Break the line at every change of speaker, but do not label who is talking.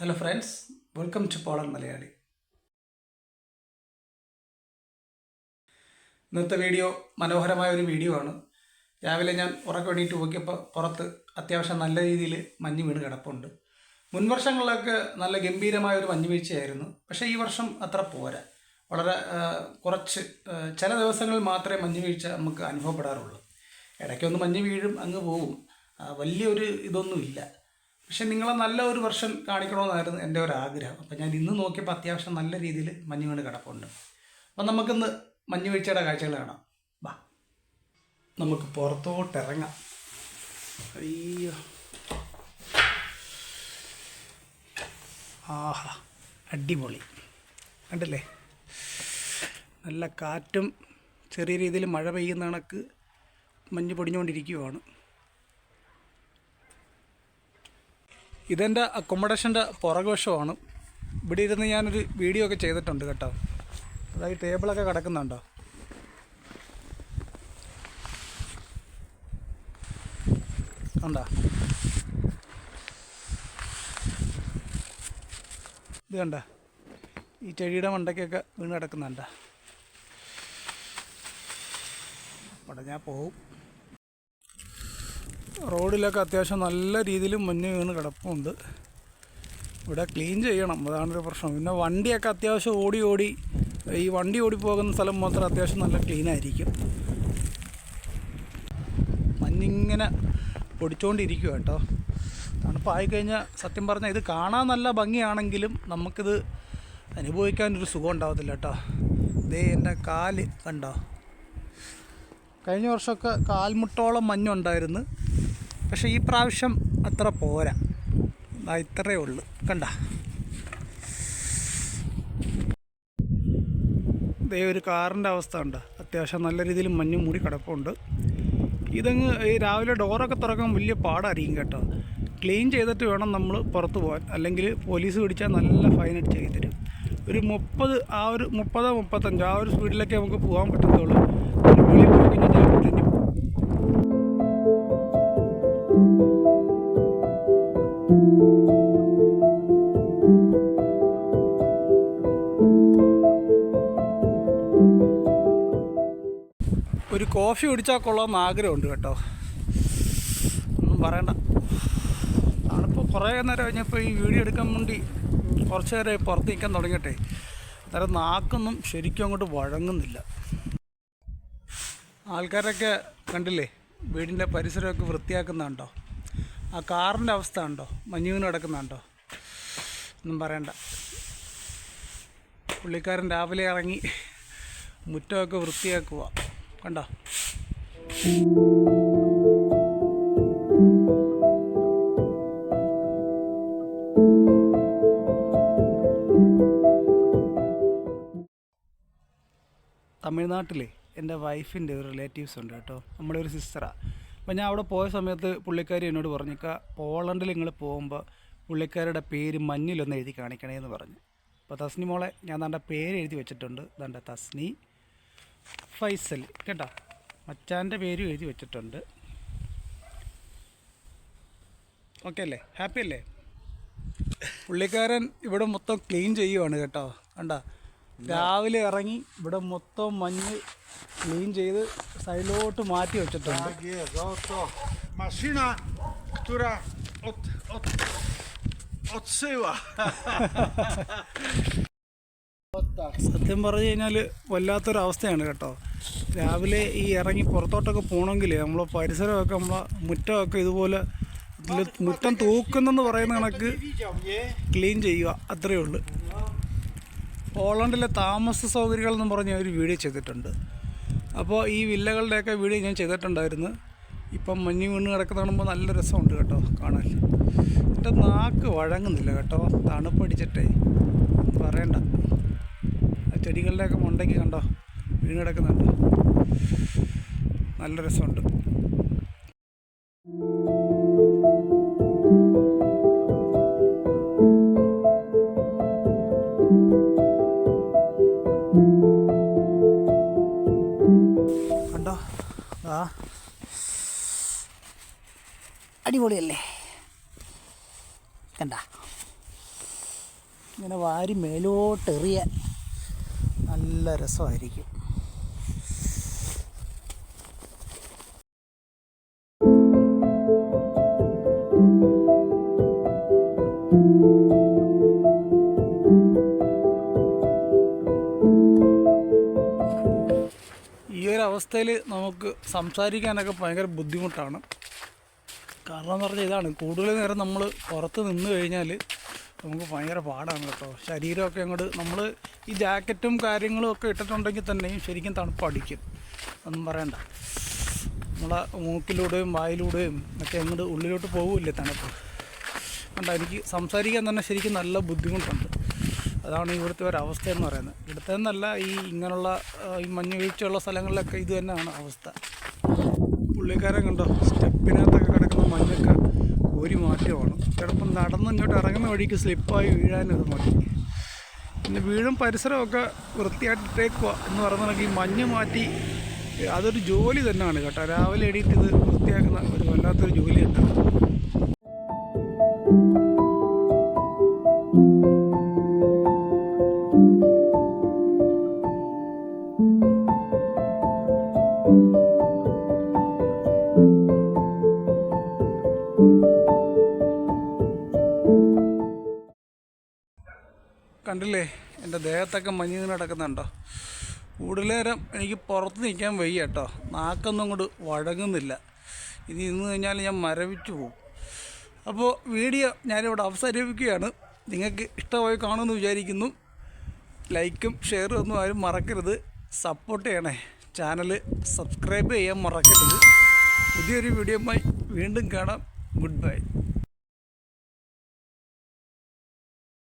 Hello friends welcome to പോളൻ മലയാളി ഇന്നത്തെ video മനോഹരമായ ഒരു വീഡിയോ ആണ്. രാവിലെ ഞാൻ ഉറക്കം എണീറ്റ് നോക്കിയപ്പോൾ പുറത്ത് അത്യാവശ്യം നല്ല രീതിയിൽ മഞ്ഞ് വീണ് കിടപ്പുണ്ട്. മുൻവർഷങ്ങളിലൊക്കെ നല്ല ഗംഭീരമായ ഒരു മഞ്ഞ് വീഴ്ചയായിരുന്നു. പക്ഷേ ഈ വർഷം അത്ര പോരാ. വളരെ കുറച്ച് ചില ദിവസങ്ങളിൽ മാത്രമേ മഞ്ഞ് വീഴ്ച നമുക്ക് അനുഭവപ്പെടാറുള്ളൂ. ഇടയ്ക്കൊന്ന് മഞ്ഞ് വീഴും അങ്ങ് പോവും. വലിയൊരു ഇതൊന്നുമില്ല. പക്ഷെ നിങ്ങളെ നല്ല ഒരു വെർഷൻ കാണിക്കണമെന്നായിരുന്നു എന്റെ ഒരു ആഗ്രഹം. അപ്പം ഞാൻ ഇന്ന് നോക്കിയപ്പോൾ അത്യാവശ്യം നല്ല രീതിയിൽ മഞ്ഞ് വീണ് കിടപ്പുണ്ട്. അപ്പം നമുക്കിന്ന് മഞ്ഞ് വീഴ്ചയുടെ കാഴ്ചകൾ കാണാം. വാ നമുക്ക് പുറത്തോട്ട് ഇറങ്ങാം. അയ്യോ. ആഹാ. അടിപൊളി. കണ്ടില്ലേ? നല്ല കാറ്റും ചെറിയ രീതിയിൽ മഴ പെയ്യുന്ന കണക്ക് മഞ്ഞ് പൊടിഞ്ഞുകൊണ്ടിരിക്കുകയാണ് ഇതെന്റെ അക്കോമഡേഷന്റെ പുറകുവശമാണ്. ഇവിടെ ഇരുന്ന് ഞാനൊരു വീഡിയോ ഒക്കെ ചെയ്തിട്ടുണ്ട് കേട്ടോ. അതായത് ടേബിളൊക്കെ കിടക്കുന്നുണ്ടോ? ഉണ്ടോ? ഇത് കണ്ട? ഈ ചെടിയുടെ മണ്ടയ്ക്കൊക്കെ വീണ് കിടക്കുന്നുണ്ട? അവിടെ ഞാൻ പോവും. റോഡിലൊക്കെ അത്യാവശ്യം നല്ല രീതിയിൽ മഞ്ഞ് വീണ് കിടപ്പുണ്ട്. ഇവിടെ ക്ലീൻ ചെയ്യണം. അതാണൊരു പ്രശ്നം. പിന്നെ വണ്ടിയൊക്കെ അത്യാവശ്യം ഓടി ഓടി ഈ വണ്ടി ഓടി പോകുന്ന സ്ഥലം മാത്രം അത്യാവശ്യം നല്ല ക്ലീൻ ആയിരിക്കും. മഞ്ഞിങ്ങനെ പൊടിച്ചുകൊണ്ടിരിക്കുക കേട്ടോ. തണുപ്പായി കഴിഞ്ഞാൽ സത്യം പറഞ്ഞാൽ ഇത് കാണാൻ നല്ല ഭംഗിയാണെങ്കിലും നമുക്കിത് അനുഭവിക്കാനൊരു സുഖം ഉണ്ടാവത്തില്ല കേട്ടോ. ഇതേ എന്റെ കാൽ കണ്ടോ. കഴിഞ്ഞ വർഷമൊക്കെ കാൽമുട്ടോളം മഞ്ഞുണ്ടായിരുന്നു. പക്ഷേ ഈ പ്രാവശ്യം അത്ര പോരാ. ഇത്രയേ ഉള്ളൂ. കണ്ട? ഇതേ ഒരു കാറിന്റെ അവസ്ഥ ഉണ്ട് അത്യാവശ്യം നല്ല രീതിയിൽ മഞ്ഞ് മൂടി കിടപ്പുണ്ട്. ഇതങ്ങ് ഈ രാവിലെ ഡോറൊക്കെ തുറക്കാൻ വലിയ പാടായിരിക്കും കേട്ടോ. ക്ലീൻ ചെയ്തിട്ട് വേണം നമ്മൾ പുറത്ത് പോകാൻ. അല്ലെങ്കിൽ പോലീസ് പിടിച്ചാൽ നല്ല ഫൈൻ അടിച്ച് തരും. ഒരു മുപ്പത് ആ ഒരു മുപ്പതോ മുപ്പത്തഞ്ചോ ആ ഒരു സ്പീഡിലൊക്കെ നമുക്ക് പോകാൻ പറ്റത്തുള്ളൂ. കോഫി കുടിച്ചാൽ കൊള്ളാമെന്ന് ആഗ്രഹമുണ്ട് കേട്ടോ. ഒന്നും പറയണ്ട. ഞാനിപ്പോൾ കുറേ നേരം കഴിഞ്ഞപ്പോൾ ഈ വീഡിയോ എടുക്കാൻ വേണ്ടി കുറച്ച് നേരം പുറത്ത് നിൽക്കാൻ തുടങ്ങിയിട്ടെ. അന്നേരം നാക്കൊന്നും ശരിക്കും അങ്ങോട്ട് വഴങ്ങുന്നില്ല. ആൾക്കാരൊക്കെ കണ്ടില്ലേ വീടിന്റെ പരിസരമൊക്കെ വൃത്തിയാക്കുന്നുണ്ടോ? ആ കാറിന്റെ അവസ്ഥ ഉണ്ടോ മഞ്ഞുവിന് കിടക്കുന്നുണ്ടോ? ഒന്നും പറയണ്ട. പുള്ളിക്കാരൻ രാവിലെ ഇറങ്ങി മുറ്റമൊക്കെ വൃത്തിയാക്കുക കണ്ടോ? തമിഴ്നാട്ടിലെ എന്റെ വൈഫിന്റെ ഒരു റിലേറ്റീവ്സ് ഉണ്ട് കേട്ടോ. നമ്മുടെ ഒരു സിസ്റ്ററാണ് അപ്പോൾ ഞാൻ അവിടെ പോയ സമയത്ത് പുള്ളിക്കാരി എന്നോട് പറഞ്ഞു "ക്കാ, പോളണ്ടിൽ നിങ്ങൾ പോകുമ്പോൾ പുള്ളിക്കാരുടെ പേര് മഞ്ഞിലൊന്ന് എഴുതി കാണിക്കണേ എന്ന് പറഞ്ഞു. അപ്പോൾ തസ്നി മോളെ ഞാൻ തന്റെ പേര് എഴുതി വെച്ചിട്ടുണ്ട്. തന്റെ തസ്നി. ഫൈസൽ കേട്ടോ? മച്ചാന്റെ പേരും എഴുതി വെച്ചിട്ടുണ്ട്. ഓക്കെ അല്ലേ? ഹാപ്പി അല്ലേ? പുള്ളിക്കാരൻ ഇവിടെ മൊത്തം ക്ലീൻ ചെയ്യുവാണ് കേട്ടോ. കണ്ട? രാവിലെ ഇറങ്ങി ഇവിടെ മൊത്തം മഞ്ഞ് ക്ലീൻ ചെയ്ത് സൈഡിലോട്ട് മാറ്റി വെച്ചിട്ടുണ്ട്. സത്യം പറഞ്ഞു കഴിഞ്ഞാൽ വല്ലാത്തൊരവസ്ഥയാണ് കേട്ടോ. രാവിലെ ഈ ഇറങ്ങി പുറത്തോട്ടൊക്കെ പോകണമെങ്കിൽ നമ്മളെ പരിസരമൊക്കെ നമ്മളെ മുറ്റമൊക്കെ ഇതുപോലെ മുറ്റം തൂക്കുന്നെന്ന് പറയുന്ന കണക്ക് ക്ലീൻ ചെയ്യുക അത്രയേ ഉള്ളൂ. പോളണ്ടിലെ താമസ സൗകര്യങ്ങൾ എന്ന് പറഞ്ഞ ഒരു വീഡിയോ ചെയ്തിട്ടുണ്ട്. അപ്പോൾ ഈ വില്ലകളുടെയൊക്കെ വീഡിയോ ഞാൻ ചെയ്തിട്ടുണ്ടായിരുന്നു. ഇപ്പം മഞ്ഞ് വീണ് കിടക്കുന്ന കാണുമ്പോൾ നല്ല രസമുണ്ട് കേട്ടോ കാണാൻ. എന്റെ നാക്ക് വഴങ്ങുന്നില്ല കേട്ടോ തണുപ്പടിച്ചിട്ടേ. പറയണ്ട. ആ ചെടികളുടെയൊക്കെ മണ്ടയ്ക്ക് കണ്ടോ? വീണ് കിടക്കുന്നുണ്ട് നല്ല രസമുണ്ട്. കണ്ടോ? ആ അടിപൊളിയല്ലേ? കണ്ട. ഇങ്ങനെ വാരി മേലോട്ടെറിയാൻ നല്ല രസമായിരിക്കും. ഈ ഒരു അവസ്ഥയിൽ നമുക്ക് സംസാരിക്കാനൊക്കെ ഭയങ്കര ബുദ്ധിമുട്ടാണ്. കാരണം എന്ന് പറഞ്ഞാൽ ഇതാണ് കൂടുതൽ നേരം നമ്മൾ പുറത്ത് നിന്ന് കഴിഞ്ഞാൽ നമുക്ക് ഭയങ്കര പാടാണ് കേട്ടോ. ശരീരമൊക്കെ അങ്ങോട്ട് നമ്മൾ ഈ ജാക്കറ്റും കാര്യങ്ങളും ഒക്കെ ഇട്ടിട്ടുണ്ടെങ്കിൽ തന്നെയും ശരിക്കും തണുപ്പ് അടിക്കും ഒന്നും പറയണ്ട. നമ്മളെ മൂക്കിലൂടെയും വായിലൂടെയും ഒക്കെ അങ്ങോട്ട് ഉള്ളിലോട്ട് പോകില്ലേ തണുപ്പ്? അതുകൊണ്ട് എനിക്ക് സംസാരിക്കാൻ തന്നെ ശരിക്കും നല്ല ബുദ്ധിമുട്ടുണ്ട്. അതാണ് ഇവിടുത്തെ ഒരു അവസ്ഥ എന്ന് പറയുന്നത്. ഇവിടുത്തെ എന്നല്ല ഈ ഇങ്ങനെയുള്ള ഈ മഞ്ഞ് വീഴ്ചയുള്ള സ്ഥലങ്ങളിലൊക്കെ ഇത് തന്നെയാണ് അവസ്ഥ. പുള്ളിക്കാരൻ കണ്ടോ സ്റ്റെപ്പിനകത്തൊക്കെ കിടക്കുന്ന മഞ്ഞൊക്കെ ഒരു മാറ്റമാണ് ചിലപ്പം നടന്ന് ഇങ്ങോട്ട് ഇറങ്ങുന്ന വഴിക്ക് സ്ലിപ്പായി വീഴാനത് മതി. പിന്നെ വീടും പരിസരമൊക്കെ വൃത്തിയായിട്ടിട്ടേക്കുക എന്ന് പറയുന്നത് ഈ മഞ്ഞ് മാറ്റി അതൊരു ജോലി തന്നെയാണ് കേട്ടോ. രാവിലെ എണീറ്റ് ഇത് വൃത്തിയാക്കുന്ന ഒരു വല്ലാത്തൊരു ജോലിയുണ്ട് കണ്ടില്ലേ? എന്റെ ദേഹത്തൊക്കെ മഞ്ഞ് ഇങ്ങനെ കിടക്കുന്നുണ്ടോ? കൂടുതൽ നേരം എനിക്ക് പുറത്ത് നിൽക്കാൻ വയ്യ കേട്ടോ. നാക്കൊന്നും അങ്ങോട്ട് വഴങ്ങുന്നില്ല. ഇനി ഇന്ന് കഴിഞ്ഞാൽ ഞാൻ മരവിച്ചു പോകും. അപ്പോൾ വീഡിയോ ഞാനിവിടെ അവസാനിപ്പിക്കുകയാണ്. നിങ്ങൾക്ക് ഇഷ്ടമായി കാണുമെന്ന് വിചാരിക്കുന്നു. ലൈക്കും ഷെയറും ഒന്നും ആരും മറക്കരുത്. സപ്പോർട്ട് ചെയ്യണേ. ചാനൽ സബ്സ്ക്രൈബ് ചെയ്യാൻ മറക്കരുത്. പുതിയൊരു വീഡിയോയുമായി വീണ്ടും കാണാം. Good bye.